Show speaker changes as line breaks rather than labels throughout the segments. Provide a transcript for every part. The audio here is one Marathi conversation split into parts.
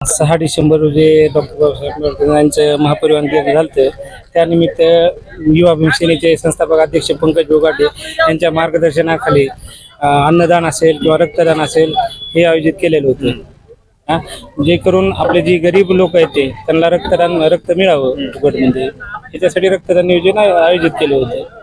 सहा डिसेंबर रोजी डॉक्टर बाबासाहेब आंबेडकर यांचं महापरिवहन दिन झालं त्यानिमित्त युवा भीमसेनेचे संस्थापक अध्यक्ष पंकज बोगाटे यांच्या मार्गदर्शनाखाली अन्नदान असेल किंवा रक्तदान असेल हे आयोजित केलेलं होतं. हा? जे करून आपले जी गरीब लोक आहेत ते त्यांना रक्तदान रक्त मिळावं फुकटमध्ये म्हणजे. याच्यासाठी रक्तदान नियोजन आयोजित केलं होतं.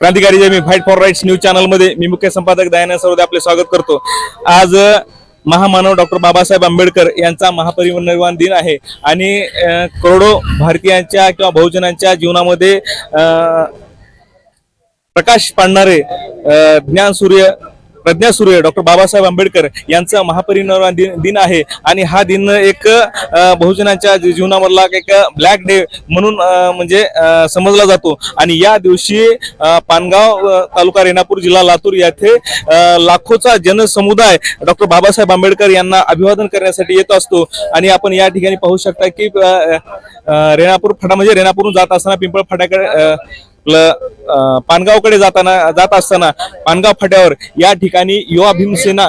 क्रांतिकारी जय मी फाईट फॉर राईट्स न्यूज चॅनलमध्ये मी मुख्य संपादक दयानंद सरोदे आपले स्वागत करतो. आज महामानव डॉक्टर बाबासाहेब आंबेडकर यांचा महापरिनिर्वाण दिन आहे आणि करोडो भारतीयांच्या किंवा बहुजनांच्या जीवनामध्ये प्रकाश पाडणारे ज्ञान सूर्य प्रज्ञा सुर्वे डॉक्टर बाबासाहेब आंबेडकर यांचा महापरिनिर्वाण दिन दिन आहे. आणि हा दिन एक बहुजनांच्या जीवनामधला एक ब्लॅक डे म्हणून म्हणजे समजला जातो. आणि या दिवशी पानगाव तालुका रेणापूर जिल्हा लातूर येथे लाखोचा जनसमुदाय डॉक्टर बाबासाहेब आंबेडकर यांना अभिवादन करण्यासाठी येत असतो. आणि आपण या ठिकाणी पाहू शकता की रेणापूर फटा म्हणजे रेणापूरहून जात असताना पिंपळ फटाकडे आपलं पानगावकडे जाताना जात असताना पानगाव फाट्यावर या ठिकाणी युवा भीमसेना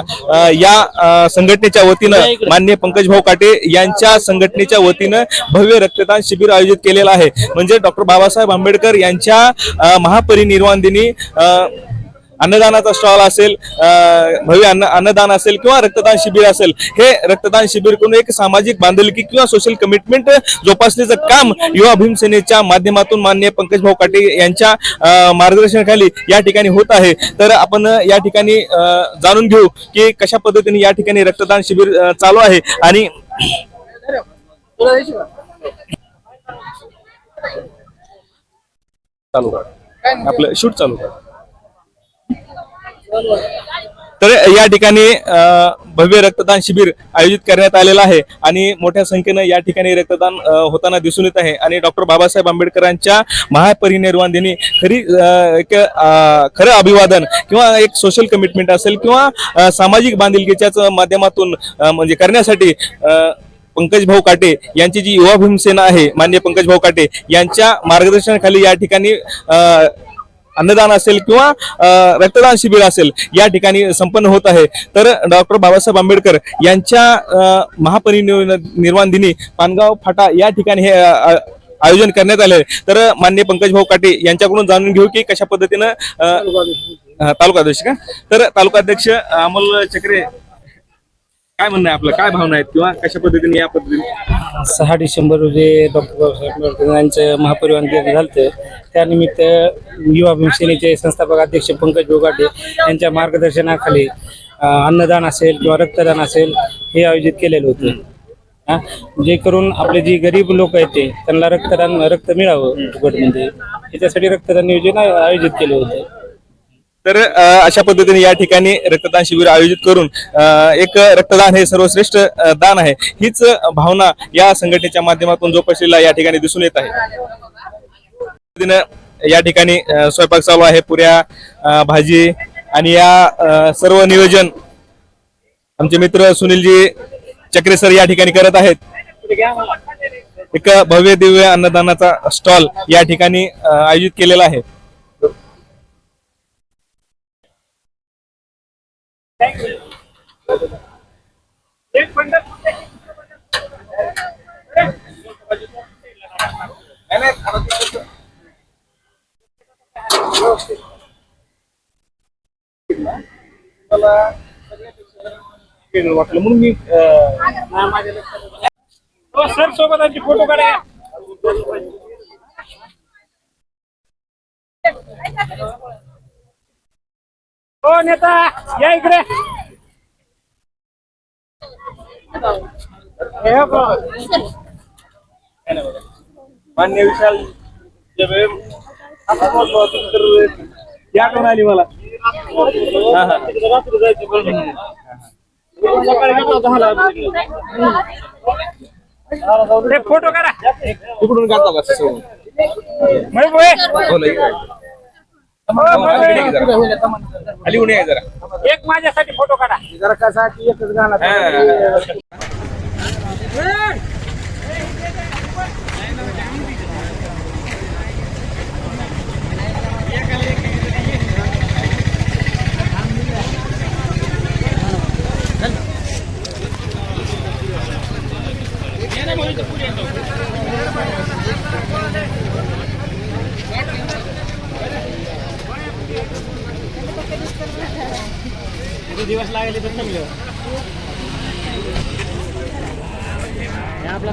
या संघटनेच्या वतीनं मान्य पंकज भाऊ काटे यांच्या संघटनेच्या वतीनं भव्य रक्तदान शिबिर आयोजित केलेलं आहे. म्हणजे डॉक्टर बाबासाहेब आंबेडकर यांच्या महापरिनिर्वाण दिनी अन्नदानाचा स्टॉल असेल भव्य अन्न अन्नदान असेल किंवा रक्तदान शिबिर असेल हे रक्तदान शिबिर करून एक सामाजिक बांधिलकी किंवा सोशल कमिटमेंट जोपासण्याचं काम युवा भीमसेनेच्या माध्यमातून मान्य पंकज भाऊ काटे यांच्या मार्गदर्शनाखाली या ठिकाणी होत आहे. तर आपण या ठिकाणी जाणून घेऊ की कशा पद्धतीने या ठिकाणी रक्तदान शिबिर चालू आहे आणि चालू आपलं शूट चालू कर. तर या ठिकाणी भव्य रक्तदान शिबिर आयोजित करण्यात आलेलं आहे आणि मोठ्या संख्येनं या ठिकाणी रक्तदान होताना दिसून येत आहे. आणि डॉक्टर बाबासाहेब आंबेडकरांच्या महापरिनिर्वाण दिनी खरी एक खरं अभिवादन किंवा एक सोशल कमिटमेंट असेल किंवा सामाजिक बांधिलकीच्याच माध्यमातून म्हणजे करण्यासाठी पंकज भाऊ काटे यांची जी युवा भीमसेना आहे मान्य पंकज भाऊ काटे यांच्या मार्गदर्शनाखाली या ठिकाणी अन्नदान असेल किंवा रक्तदान शिबिर असेल या ठिकाणी संपन्न होत आहे तर डॉक्टर बाबासाहेब आंबेडकर यांच्या महापरिनिर्वाण दिनी पानगाव फाटा या ठिकाणी हे आयोजन करण्यात आले आहे. तर मान्य पंकज भाऊ काटे यांच्याकडून जाणून घेऊ की कशा पद्धतीनं तालुका अध्यक्ष का तर तालुका अध्यक्ष अमोल चक्रे काय म्हणणं आहे आपलं? काय भावना आहेत किंवा कशा पद्धतीने या पद्धतीने?
सहा डिसेंबर रोजी डॉक्टर बाबासाहेब आंबेडकर यांचं महापरिवहन दिन झालं त्यानिमित्त युवा भीमसेनेचे संस्थापक अध्यक्ष पंकज बोगाटे यांच्या मार्गदर्शनाखाली अ, अन्नदान असेल किंवा रक्तदान असेल हे आयोजित केलेलं होतं. हा? जे करून आपले जे गरीब लोक आहेत ते त्यांना रक्तदान रक्त मिळावं फुकटमध्ये म्हणजे. याच्यासाठी रक्तदान नियोजन आयोजित केली होती.
तर अशा पद्धतीने या ठिकाणी रक्तदान शिबिर आयोजित करून एक रक्तदान हे सर्वश्रेष्ठ दान आहे. हीच भावना या संघटनेच्या माध्यमातून जोपासलेला या ठिकाणी दिसून येत आहे. या ठिकाणी स्वयंपाक चालू आहे. पुऱ्या भाजी आणि या सर्व नियोजन आमचे मित्र सुनीलजी चक्रे सर या ठिकाणी करत आहेत. एक भव्य दिव्य अन्नदानाचा स्टॉल या ठिकाणी आयोजित केलेला आहे. म्हणून मी
सर सोबत आमचे फोटो काढा हो नेता या इकडे हे.
मान्य विशाल ती आठवण आली मला.
फोटो करा
तिकडून काढतो का. बोला, इकडे. इकडे ये जरा. खाली उणे आहे जरा.
एक माझ्यासाठी फोटो काढा.
जरा कसा की एकच गाणं
किती
दिवस लागले तर चांगलं आपला